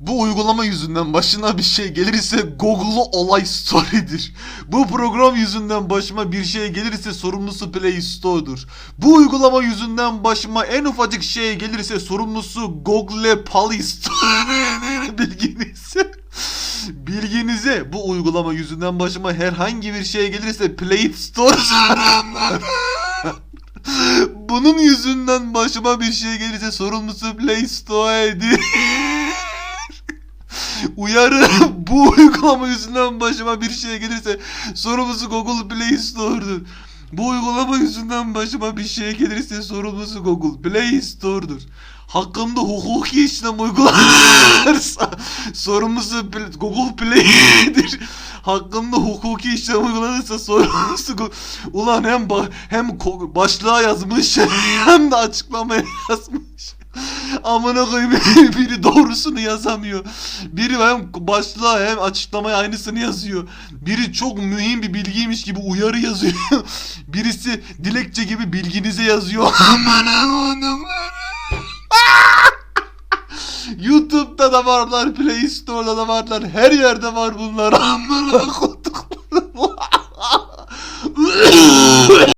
Bu uygulama yüzünden başına bir şey gelirse Google'u olay story'dir. Bu program yüzünden başıma bir şey gelirse sorumlusu Play Store'dur. Bu uygulama yüzünden başıma en ufacık şey gelirse sorumlusu Google Play Store. Bilginize. Bilginize bu uygulama yüzünden başıma herhangi bir şey gelirse Play Store Bunun yüzünden başıma bir şey gelirse sorumlusu Play Store'dir. Uyarı bu uygulama yüzünden başıma bir şey gelirse sorumlusu Google Play Store'dur. Bu uygulama yüzünden başıma bir şey gelirse sorumlusu Google Play Store'dur. Hakkımda hukuki işlem uygulanırsa sorumlusu Google Play'dir. Hakkımda hukuki işlem uygulanırsa sorumlusu Go- Ulan hem ba- hem başlığa yazmış hem de açıklamaya yazmış. Amına koyayım biri doğrusunu yazamıyor. Biri hem başlığa hem açıklamaya aynısını yazıyor. Biri çok mühim bir bilgiymiş gibi uyarı yazıyor. Birisi dilekçe gibi bilginize yazıyor. Amına koydum. YouTube'da da varlar, Play Store'da da varlar. Her yerde var bunlar. Amına koydum.